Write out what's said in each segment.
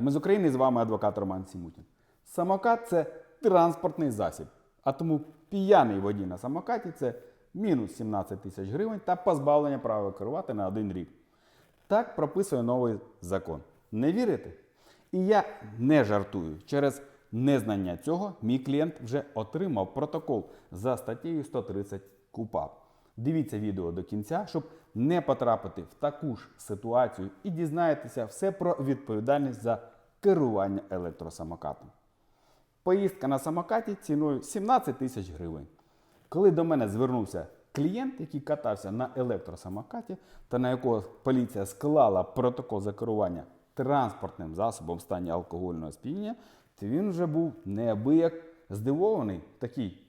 Ми з України з вами адвокат Роман Сімутін. Самокат це транспортний засіб, а тому п'яний водій на самокаті це мінус 17 тисяч гривень та позбавлення права керувати на один рік. Так прописує новий закон. Не вірите? І я не жартую. Через незнання цього мій клієнт вже отримав протокол за статтею 130 КУПАП. Дивіться відео до кінця, щоб не потрапити в таку ж ситуацію і дізнаєтеся все про відповідальність за керування електросамокатом. Поїздка на самокаті ціною 17 тисяч гривень. Коли до мене звернувся клієнт, який катався на електросамокаті, та на якого поліція склала протокол за керування транспортним засобом в стані алкогольного сп'яніння, то він вже був неабияк здивований такий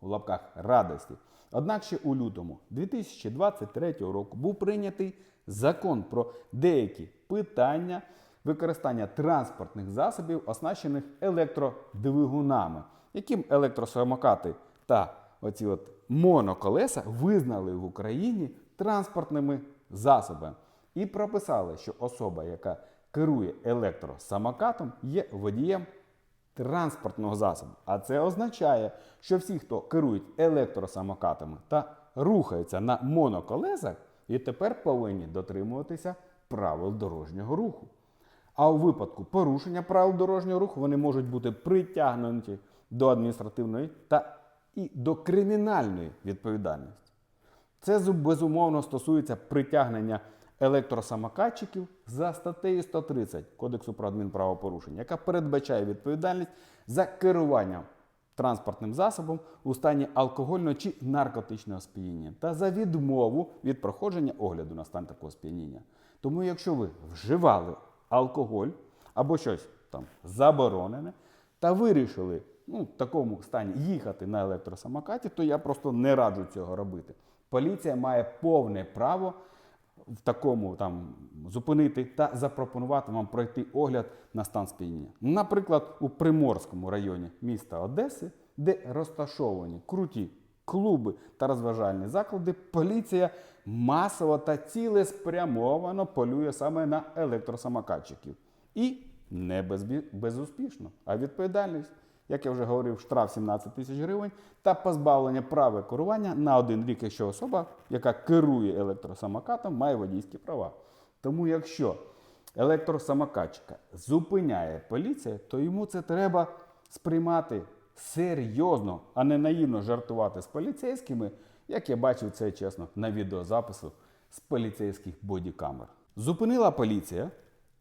в лапках радості. Однак ще у лютому 2023 року був прийнятий закон про деякі питання використання транспортних засобів, оснащених електродвигунами, яким електросамокати та оці от моноколеса визнали в Україні транспортними засобами. І прописали, що особа, яка керує електросамокатом, є водієм транспортного засобу. А це означає, що всі, хто керують електросамокатами та рухаються на моноколесах, і тепер повинні дотримуватися правил дорожнього руху. А у випадку порушення правил дорожнього руху вони можуть бути притягнуті до адміністративної та і до кримінальної відповідальності. Це безумовно стосується притягнення електросамокатчиків за статтею 130 Кодексу про адмінправопорушення, яка передбачає відповідальність за керування транспортним засобом у стані алкогольного чи наркотичного сп'яніння та за відмову від проходження огляду на стан такого сп'яніння. Тому, якщо ви вживали алкоголь або щось там заборонене, та вирішили ну, в такому стані їхати на електросамокаті, то я просто не раджу цього робити. Поліція має повне право в такому там зупинити та запропонувати вам пройти огляд на стан сп'яніння. Наприклад, у Приморському районі міста Одеси, де розташовані круті клуби та розважальні заклади, поліція масово та цілеспрямовано полює саме на електросамокатчиків. І не безбі- безуспішно, а відповідальність. Як я вже говорив, штраф 17 тисяч гривень та позбавлення права керування на один рік, якщо особа, яка керує електросамокатом, має водійські права. Тому якщо електросамокатчика зупиняє поліція, то йому це треба сприймати серйозно, а не наївно жартувати з поліцейськими, як я бачив це чесно на відеозапису з поліцейських бодікамер. Зупинила поліція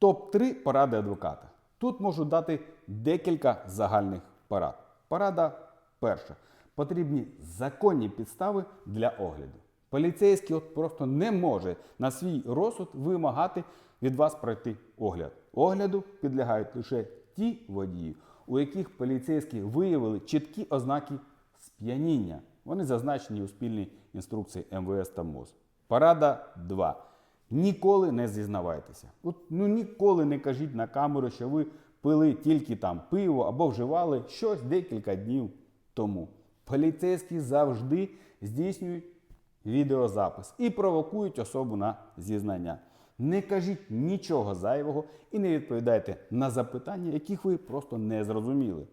топ-3 поради адвоката. Тут можу дати декілька загальних порад. Порада перша. Потрібні законні підстави для огляду. Поліцейський от просто не може на свій розсуд вимагати від вас пройти огляд. Огляду підлягають лише ті водії, у яких поліцейські виявили чіткі ознаки сп'яніння. Вони зазначені у спільній інструкції МВС та МОЗ. Порада 2. Ніколи не зізнавайтеся. От, ну ніколи не кажіть на камеру, що ви пили тільки там пиво або вживали щось декілька днів тому. Поліцейські завжди здійснюють відеозапис і провокують особу на зізнання. Не кажіть нічого зайвого і не відповідайте на запитання, яких ви просто не зрозуміли.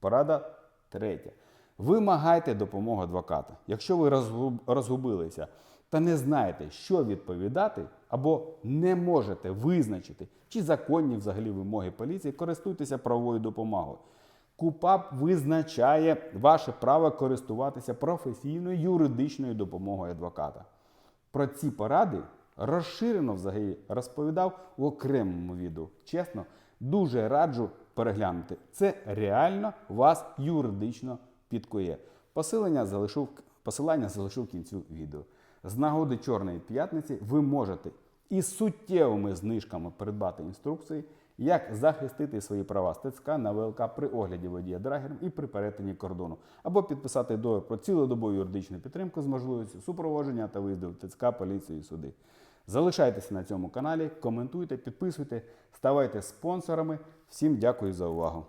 Порада третя. Вимагайте допомогу адвоката. Якщо ви розгубилися та не знаєте, що відповідати, або не можете визначити, чи законні взагалі вимоги поліції, користуйтеся правовою допомогою. КУПАП визначає ваше право користуватися професійною юридичною допомогою адвоката. Про ці поради розширено взагалі розповідав у окремому відео. Чесно, дуже раджу переглянути. Це реально вас юридично підкує. Посилання залишу, посилання залишу в кінцю відео. З нагоди Чорної п'ятниці ви можете із суттєвими знижками придбати інструкції, як захистити свої права з ТЦК на ВЛК при огляді водія драгером і при перетині кордону, або підписати договір про цілодобову юридичну підтримку з можливістю супроводження та виїзду в ТЦК, поліцію і суди. Залишайтеся на цьому каналі, коментуйте, підписуйте, ставайте спонсорами. Всім дякую за увагу.